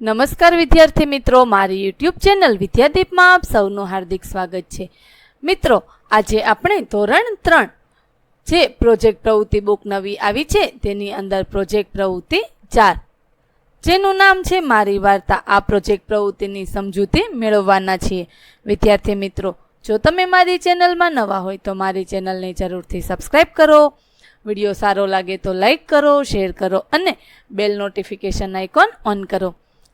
નમસ્કાર વિદ્યાર્થી મિત્રો, મારી યુટ્યુબ ચેનલ વિદ્યાદીપમાં આપ સૌનું હાર્દિક સ્વાગત છે. મિત્રો, આજે આપણે ધોરણ ત્રણ જે પ્રોજેક્ટ પ્રવૃત્તિ બુક નવી આવી છે, તેની અંદર પ્રોજેક્ટ પ્રવૃત્તિ ચાર. જેનું નામ છે, મારી વાર્તા. આ પ્રોજેક્ટ પ્રવૃત્તિની સમજૂતી મેળવવાના છીએ. વિદ્યાર્થી મિત્રો, જો તમે મારી ચેનલમાં નવા હોય તો મારી ચેનલને જરૂરથી સબસ્ક્રાઈબ કરો. વીડિયો સારો લાગે તો લાઈક કરો, શેર કરો અને બેલ નોટિફિકેશન આઇકોન ઓન કરો.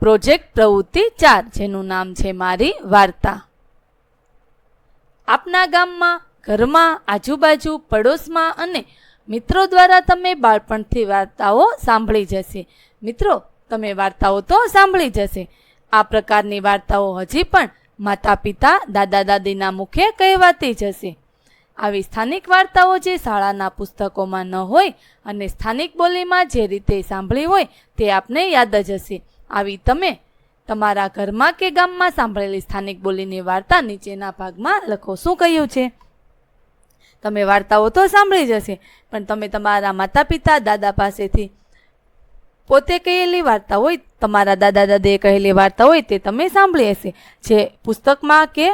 પ્રોજેક્ટ પ્રવૃત્તિ ચાર, જેનું નામ છે મારી વાર્તા. આપના ગામમાં, ઘરમાં, આજુબાજુ, પડોશમાં અને મિત્રો દ્વારા તમે બાળપણથી વાર્તાઓ સાંભળી જશે. મિત્રો, તમે વાર્તાઓ તો સાંભળી જશે. આ પ્રકારની વાર્તાઓ હજી પણ માતા પિતા દાદા દાદીના મુખે કહેવાતી જશે. આવી સ્થાનિક વાર્તાઓ જે શાળાના પુસ્તકોમાં ન હોય અને સ્થાનિક બોલીમાં જે રીતે સાંભળી હોય તે આપને યાદ જ હશે. આવી તમે તમારા ઘરમાં કે ગામમાં સાંભળેલી સ્થાનિક બોલીની વાર્તા નીચેના ભાગમાં લખો. શું કહ્યું છે? તમે વાર્તાઓ તો સાંભળી જશે પણ તમે તમારા માતા પિતા દાદા પાસેથી પોતે કહેલી વાર્તા હોય, તમારા દાદા દાદીએ કહેલી વાર્તા હોય તે તમે સાંભળી હશે. જે પુસ્તકમાં કે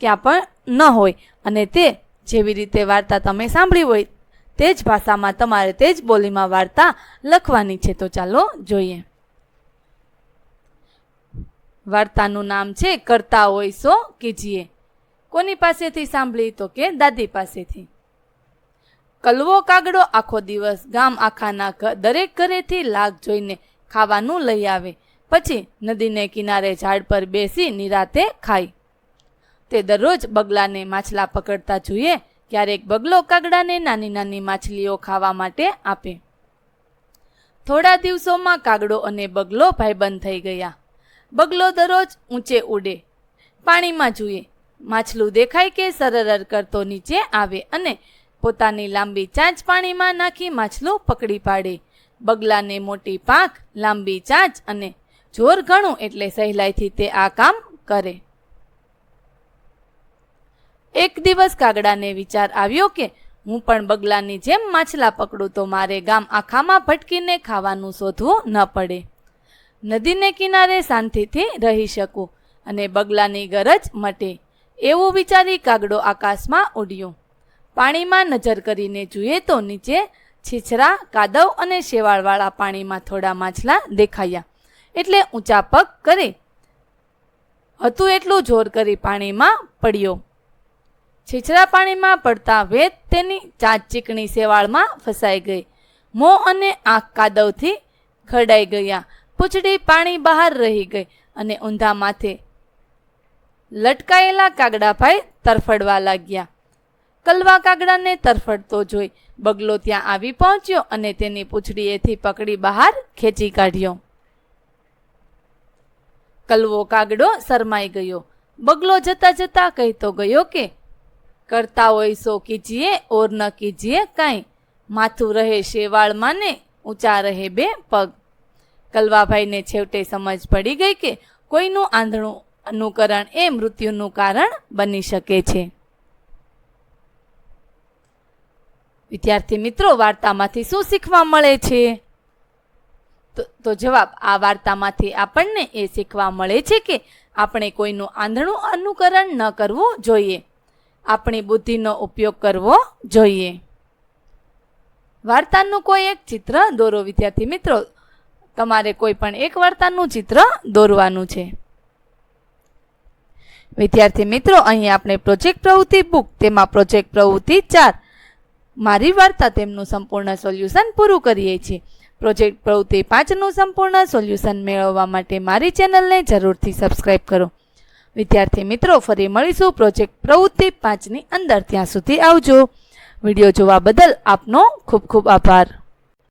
ક્યાં પણ ન હોય અને તે જેવી રીતે વાર્તા તમે સાંભળી હોય, તે જ ભાષામાં તમારે તે જ બોલીમાં વાર્તા લખવાની છે. તો ચાલો જોઈએ. વાર્તાનું નામ છે, કરતા હોય સો કીજીએ. કોની પાસેથી સાંભળી તો કે દાદી પાસેથી? કલવો કાગડો આખો દિવસ ગામ આખાના દરેક ઘરેથી લાગ જોઈને ખાવાનું લઈ આવે. પછી નદીને કિનારે ઝાડ પર બેસી નિરાતે ખાય. તે દરરોજ બગલાને માછલા પકડતા જોઈએ ક્યારેક બગલો કાગડાને નાની નાની માછલીઓ ખાવા માટે આપે. થોડા દિવસોમાં કાગડો અને બગલો ભાઈબંધ થઈ ગયા. બગલો દરરોજ ઊંચે ઉડે. પાણીમાં જુએ. માછલું દેખાય કે સરરર કરતો નીચે આવે અને પોતાની લાંબી ચાંચ પાણીમાં નાખી માછલું પકડી પાડે. બગલાને મોટી પાંખ, લાંબી ચાંચ અને જોર ઘણું એટલે સહેલાઈથી તે આ કામ કરે. એક દિવસ કાગડાને વિચાર આવ્યો કે હું પણ બગલાની જેમ માછલા પકડું તો મારે ગામ આખામાં ભટકીને ખાવાનું શોધવું ન પડે. નદીને કિનારે શાંતિથી રહી શકું અને બગલાની ગરજ મટે, એવું વિચારી કાગડો આકાશમાં ઉડ્યો પાણીમાં નજર કરીને જુએ તો નીચે છીછરા, કાદવ અને શેવાળવાળા પાણીમાં થોડા માછલા દેખાયા. એટલે ઊંચા પગ કરે. હતું એટલું જોર કરી પાણીમાં પડ્યો. છીછરા પાણીમાં પડતા વેત તેની ચાંચ ચીકણી શેવાળમાં ફસાઈ ગઈ. મોં અને આંખ કાદવથી ખરડાઈ ગયા. પૂંછડી પાણી બહાર રહી ગઈ અને ઊંધા માથે લટકાયેલા કાગડાભાઈ તરફડવા લાગ્યા. કલવા કાગડાને તરફડતો જોઈ બગલો ત્યાં આવી પહોંચ્યો અને તેની પૂંછડીએથી પકડી બહાર ખેંચી કાઢ્યો. કલવો કાગડો શરમાઈ ગયો. બગલો જતા જતા કહેતો ગયો કે કરતા હોય સો કીજીએ, ઓર ન કીજીએ કાંઈ. માથું રહે શેવાળમાં ને ઊંચા રહે બે પગ. કલવાભાઈને છેવટે સમજ પડી ગઈ કે કોઈનું આંધળું અનુકરણ એ મૃત્યુનું કારણ બની શકે છે. વિદ્યાર્થી મિત્રો, વાર્તામાંથી શું શીખવા મળે છે? તો- જવાબ, આ વાર્તામાંથી આપણને એ શીખવા મળે છે કે આપણે કોઈનું આંધળું અનુકરણ ન કરવું જોઈએ. આપણી બુદ્ધિનો ઉપયોગ કરવો જોઈએ. વાર્તાનું કોઈ એક ચિત્ર દોરો વિદ્યાર્થી મિત્રો. તમારે કોઈ પણ એક વાર્તાનું ચિત્ર દોરવાનું છે. વિદ્યાર્થી મિત્રો, અહીં આપણે પ્રોજેક્ટ પ્રવૃત્તિ બુક તેમાં પ્રોજેક્ટ પ્રવૃત્તિ ચાર. મારી વાર્તા તેમનું સંપૂર્ણ સોલ્યુશન પૂરું કરીએ છીએ. પ્રોજેક્ટ પ્રવૃત્તિ પાંચનું સંપૂર્ણ સોલ્યુશન મેળવવા માટે મારી ચેનલને જરૂરથી સબસ્ક્રાઇબ કરો. વિદ્યાર્થી મિત્રો, ફરી મળીશું પ્રોજેક્ટ પ્રવૃત્તિ પાંચની અંદર. ત્યાં સુધી આવજો. વીડિયો જોવા બદલ આપનો ખૂબ ખૂબ આભાર.